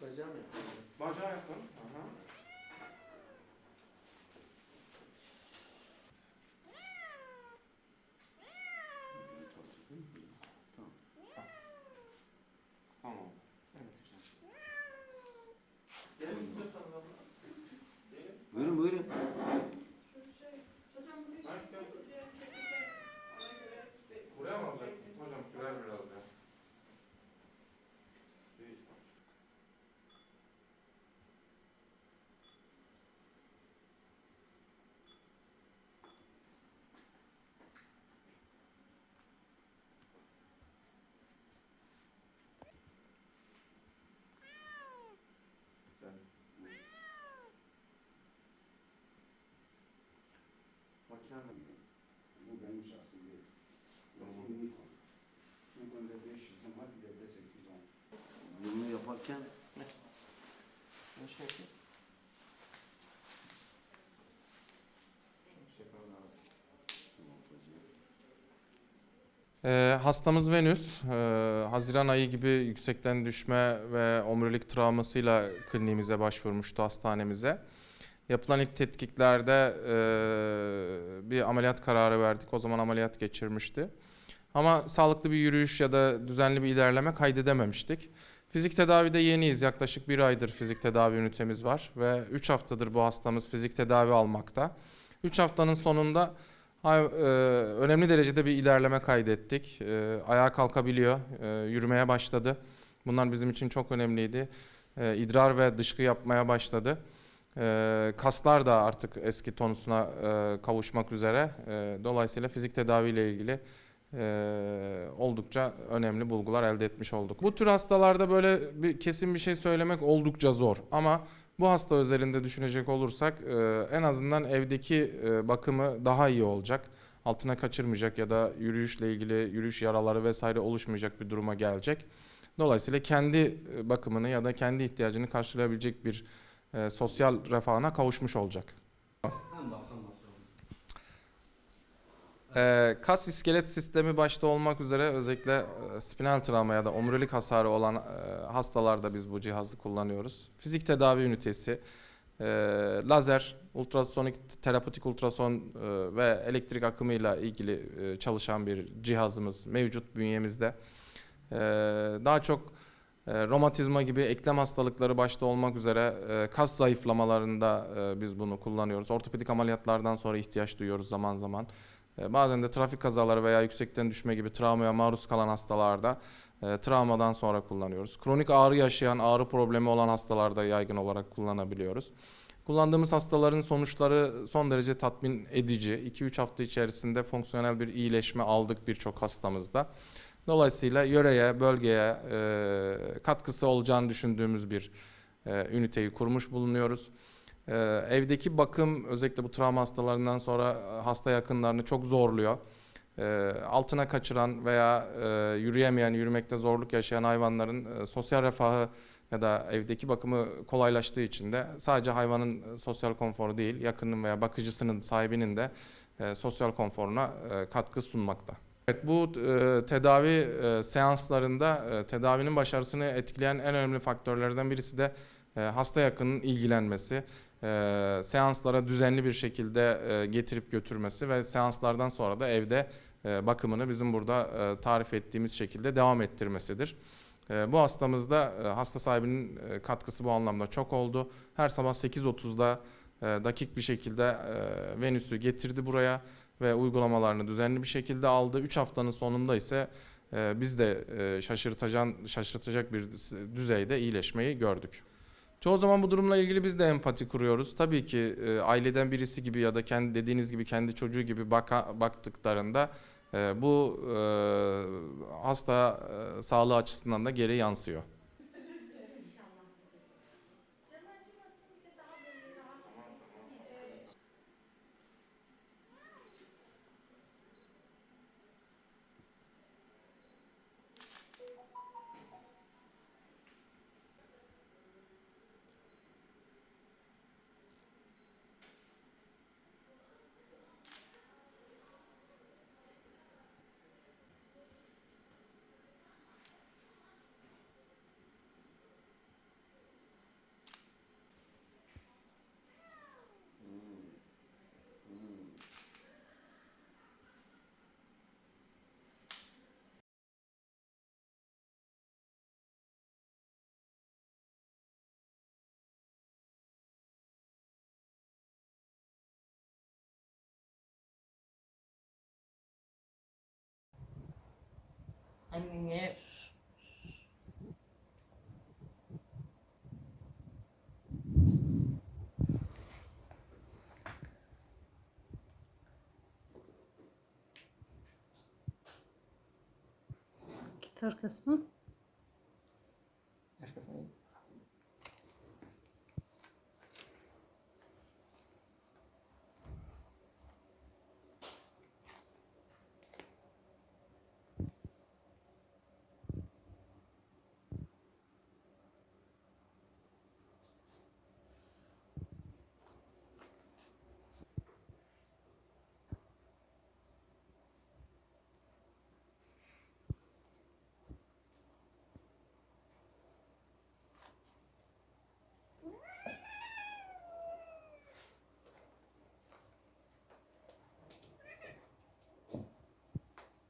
Bacağım yaptım. Bacağı yapın. Aha. Tamam. Evet hocam. Gelin. Buyurun buyurun. Buraya mı alacaksınız? Hocam sürer biraz ya. Sen. Makine Bu benim şahsi değil. Tamam. Bu Nikon. Nikon'da 500 ama bir de 810. Bunu yaparken Ne şey yapayım? Ee, hastamız Venüs. Ee, Haziran ayı gibi yüksekten düşme ve omurilik travmasıyla kliniğimize başvurmuştu hastanemize. Yapılan ilk tetkiklerde e, bir ameliyat kararı verdik. O zaman ameliyat geçirmişti. Ama sağlıklı bir yürüyüş ya da düzenli bir ilerleme kaydedememiştik. Fizik tedavide yeniyiz. Yaklaşık bir aydır fizik tedavi ünitemiz var ve 3 haftadır bu hastamız fizik tedavi almakta. 3 haftanın sonunda önemli derecede bir ilerleme kaydettik. Ayağa kalkabiliyor, yürümeye başladı. Bunlar bizim için çok önemliydi. İdrar ve dışkı yapmaya başladı. E, kaslar da artık eski tonusuna e, kavuşmak üzere. E, dolayısıyla fizik tedavi ile ilgili e, oldukça önemli bulgular elde etmiş olduk. Bu tür hastalarda böyle bir kesin bir şey söylemek oldukça zor ama bu hasta özelinde düşünecek olursak e, en azından evdeki bakımı daha iyi olacak. Altına kaçırmayacak ya da yürüyüşle ilgili yürüyüş yaraları vesaire oluşmayacak bir duruma gelecek. Dolayısıyla kendi bakımını ya da kendi ihtiyacını karşılayabilecek bir e, sosyal refahına kavuşmuş olacak. Ee, kas iskelet sistemi başta olmak üzere özellikle e, spinal travma ya da omurilik hasarı olan e, hastalarda biz bu cihazı kullanıyoruz. Fizik tedavi ünitesi, e, lazer, ultrasonik, terapötik ultrason e, ve elektrik akımıyla ilgili e, çalışan bir cihazımız mevcut bünyemizde. E, daha çok e, romatizma gibi eklem hastalıkları başta olmak üzere e, kas zayıflamalarında e, biz bunu kullanıyoruz. Ortopedik ameliyatlardan sonra ihtiyaç duyuyoruz zaman zaman. E, Bazen de trafik kazaları veya yüksekten düşme gibi travmaya maruz kalan hastalarda travmadan sonra kullanıyoruz. Kronik ağrı yaşayan, ağrı problemi olan hastalarda yaygın olarak kullanabiliyoruz. Kullandığımız hastaların sonuçları son derece tatmin edici. 2-3 hafta içerisinde fonksiyonel bir iyileşme aldık birçok hastamızda. Dolayısıyla yöreye, bölgeye e, katkısı olacağını düşündüğümüz bir e, üniteyi kurmuş bulunuyoruz. Ee, evdeki bakım özellikle bu travma hastalarından sonra e, hasta yakınlarını çok zorluyor. Ee, altına kaçıran veya e, yürüyemeyen, yürümekte zorluk yaşayan hayvanların e, sosyal refahı ya da evdeki bakımı kolaylaştığı için de sadece hayvanın e, sosyal konforu değil, yakının veya bakıcısının, sahibinin de e, sosyal konforuna e, katkı sunmakta. Evet, bu e, tedavi e, seanslarında e, tedavinin başarısını etkileyen en önemli faktörlerden birisi de e, hasta yakının ilgilenmesi e, seanslara düzenli bir şekilde e, getirip götürmesi ve seanslardan sonra da evde e, bakımını bizim burada e, tarif ettiğimiz şekilde devam ettirmesidir. E, bu hastamızda e, hasta sahibinin e, katkısı bu anlamda çok oldu. Her sabah 8.30'da e, dakik bir şekilde e, Venüs'ü getirdi buraya ve uygulamalarını düzenli bir şekilde aldı. 3 haftanın sonunda ise e, biz de e, şaşırtacak, şaşırtacak bir düzeyde iyileşmeyi gördük. Çoğu zaman bu durumla ilgili biz de empati kuruyoruz. Tabii ki e, aileden birisi gibi ya da kendi dediğiniz gibi kendi çocuğu gibi baka, baktıklarında e, bu e, hasta e, sağlığı açısından da geri yansıyor. annene Git arkasına. Arkasına.